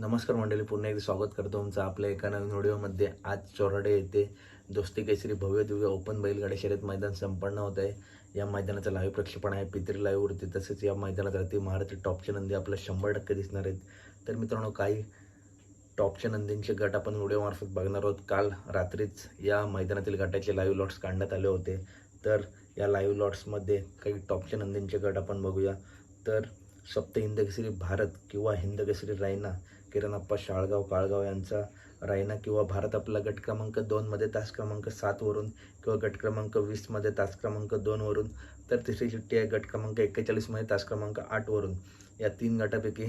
नमस्कार मंडळी पुन्हा एकदा स्वागत करतो तुमचं आपल्या एका नवीन व्हिडिओमध्ये. आज चोरडे येथे दोस्ती केसरी भव्य दिव्य ओपन बैलगाडी शर्यत मैदान संपन्न होत आहे. या मैदानाचं लाईव्ह प्रक्षेपण आहे पित्री लाईव्हवरती तसेच या मैदानात राहते महाराष्ट्र टॉपच्या नंदी आपल्याला शंभर टक्के दिसणार आहेत. तर मित्रांनो काही टॉपच्या नंदींचे गट आपण व्हिडिओमार्फत बघणार आहोत. काल रात्रीच या मैदानातील गटाचे लाईव्ह लॉट्स काढण्यात आले होते. तर या लाईव्ह लॉट्समध्ये काही टॉपच्या नंदींचे गट आपण बघूया. तर सप्त हिंदकेसरी भारत किंवा हिंदकेसरी रायना किरणप्पा शाळगाव काळगाव यांचा रायना किंवा भारत आपला गट क्रमांक दोनमध्ये तास क्रमांक सातवरून किंवा गट क्रमांक वीसमध्ये तास क्रमांक दोनवरून तर तिसरी चिठ्ठी आहे गट क्रमांक एक्केचाळीसमध्ये तास क्रमांक आठवरून या तीन गटापैकी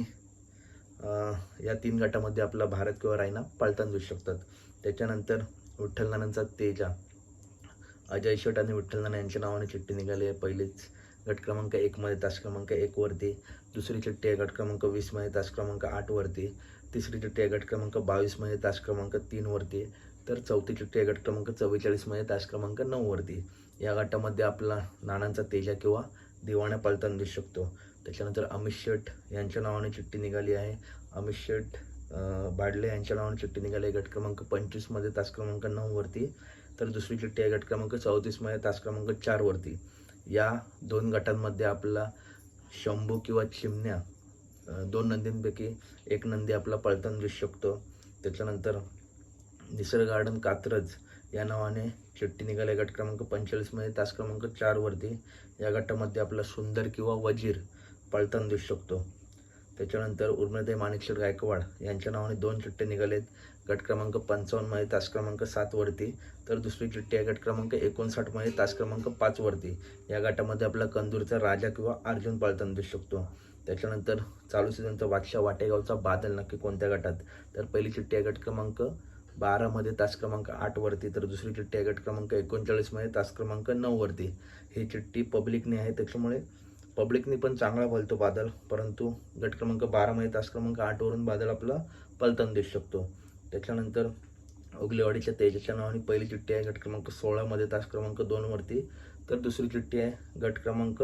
या तीन गटामध्ये आपला भारत किंवा रायना पळताना देऊ शकतात. त्याच्यानंतर विठ्ठल नानांचा तेजा. अजय शेट आणि विठ्ठल नाना यांच्या नावाने चिठ्ठी निघाली आहे. पहिलीच गट क्रमांक एकमध्ये तास क्रमांक एकवरती दुसरी चिठ्ठी आहे गट क्रमांक वीसमध्ये तास क्रमांक आठवरती तिसरी चिठ्ठी आहे गट क्रमांक बावीसमध्ये तास क्रमांक तीनवरती तर चौथी चिठ्ठी आहे गट क्रमांक चव्वेचाळीसमध्ये तास क्रमांक नऊवरती या गटामध्ये आपला नानांचा तेजा किंवा दिवाण्या पालतान दिसू शकतो. त्याच्यानंतर अमित शेठ यांच्या नावाने चिठ्ठी निघाली आहे. अमित शेठ बाडले यांच्या नावाने चिठ्ठी निघाली आहे. गट क्रमांक पंचवीसमध्ये तास क्रमांक नऊवरती तर दुसरी चिठ्ठी आहे गट क्रमांक चौतीसमध्ये तास क्रमांक चारवरती या दोन गटांमध्ये आपला शंभू किंवा चिमण्या दोन नंदींपैकी एक नंदी आपला पळताना दिसू शकतो. त्याच्यानंतर निसर्ग गार्डन कात्रज या नावाने चिठ्ठी निघाल्या गट क्रमांक पंचेचाळीसमध्ये तास क्रमांक चारवरती या गटामध्ये आपला सुंदर किंवा वजीर पळताना दिसू शकतो. त्याच्यानंतर उर्मिताई माणिकशेर गायकवाड यांच्या नावाने दोन चिठ्ठे निघालेत. गट क्रमांक पंचावन्नमध्ये तास क्रमांक सातवरती तर दुसरी चिठ्ठी आहे गट क्रमांक एकोणसाठमध्ये तास क्रमांक पाचवरती या गटामध्ये आपला कंदूरचा राजा किंवा अर्जुन पळताना दिसू शकतो. त्याच्यानंतर चालू सीझनचा वादशा वाटेगावचा बादल नक्की कोणत्या गटात? तर पहिली चिठ्ठी आहे गट क्रमांक बारामध्ये तास क्रमांक आठवरती तर दुसरी चिठ्ठी आहे गट क्रमांक एकोणचाळीसमध्ये तास क्रमांक नऊवरती ही चिठ्ठी पब्लिकने आहे त्याच्यामुळे पब्लिकने पण चांगला बोलतो बादल परंतु गट क्रमांक बारामध्ये तास क्रमांक आठवरून बादल आपला पलताना दिसू शकतो. त्याच्यानंतर उगलेवाडीच्या तेजाच्या नावाने पहिली चिठ्ठी आहे गट क्रमांक सोळामध्ये तास क्रमांक दोनवरती तर दुसरी चिठ्ठी आहे गट क्रमांक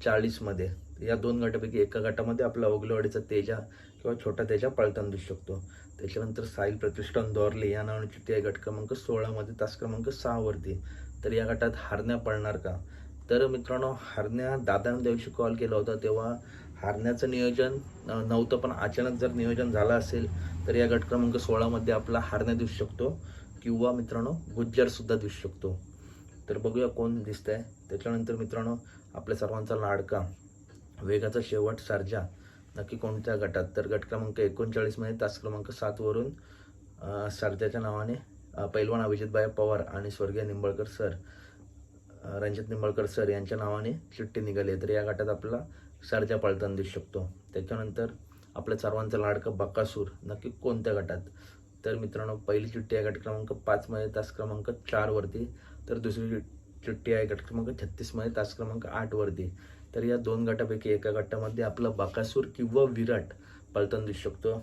चाळीसमध्ये या दोन गटापैकी एका गटामध्ये आपला उगलेवाडीचा तेजा किंवा छोटा तेजा पळताना दिसू शकतो. त्याच्यानंतर साईल प्रतिष्ठान दोरले या नावाने चिठ्ठी आहे गट क्रमांक सोळामध्ये तास क्रमांक सहावरती तर या गटात हारण्या पळणार का? तर मित्रांनो हरण्या दादानं दिवशी कॉल केला होता. तेव्हा हारण्याचं नियोजन नव्हतं पण अचानक जर नियोजन झालं असेल तर या गट क्रमांक सोळामध्ये आपला हारण्या दिसू शकतो. किंवा मित्रांनो गुज्जरसुद्धा दिसू शकतो. तर बघूया कोण दिसतंय. त्याच्यानंतर मित्रांनो आपल्या सर्वांचा लाडका वेगाचा शेवट सारजा नक्की कोणत्या गटात? तर गट क्रमांक एकोणचाळीसमध्ये तास क्रमांक सातवरून सारजाच्या नावाने पैलवान अभिजितबाई पवार आणि स्वर्गीय निंबळकर सर. रणजित निंबाळकर सर यांच्या नावाने चिठ्ठी निघाली. आहे तर या गटात आपला सरजा पळताना दिसू शकतो. त्याच्यानंतर आपल्या सर्वांचा लाडकं बकासूर नक्की कोणत्या गटात तर मित्रांनो पहिली चिठ्ठी आहे गट क्रमांक पाचमध्ये तास क्रमांक चारवरती तर दुसरी चिठ्ठी आहे गट क्रमांक छत्तीसमध्ये तास क्रमांक आठवरती तर या दोन गटापैकी एका गटामध्ये आपला बकासूर किंवा विराट पळताना दिसू शकतो.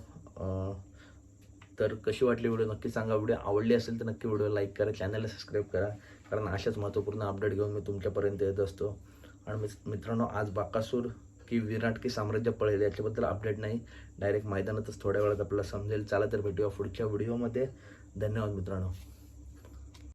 तर कशी वाटली व्हिडिओ? नक्की सांगा. व्हिडिओ आवडली असेल तर नक्की व्हिडिओ लाईक करा चॅनलला सबस्क्राईब करा. कारण अशाच महत्त्वपूर्ण अपडेट घेऊन मी तुमच्यापर्यंत येत असतो. आणि मिस- मित्रांनो आज बाकासूर की विराट की साम्राज्य पळेल याच्याबद्दल अपडेट नाही. डायरेक्ट मैदानातच थोड्या वेळात आपल्याला समजेल. चला तर भेटूया पुढच्या व्हिडिओमध्ये धन्यवाद मित्रांनो.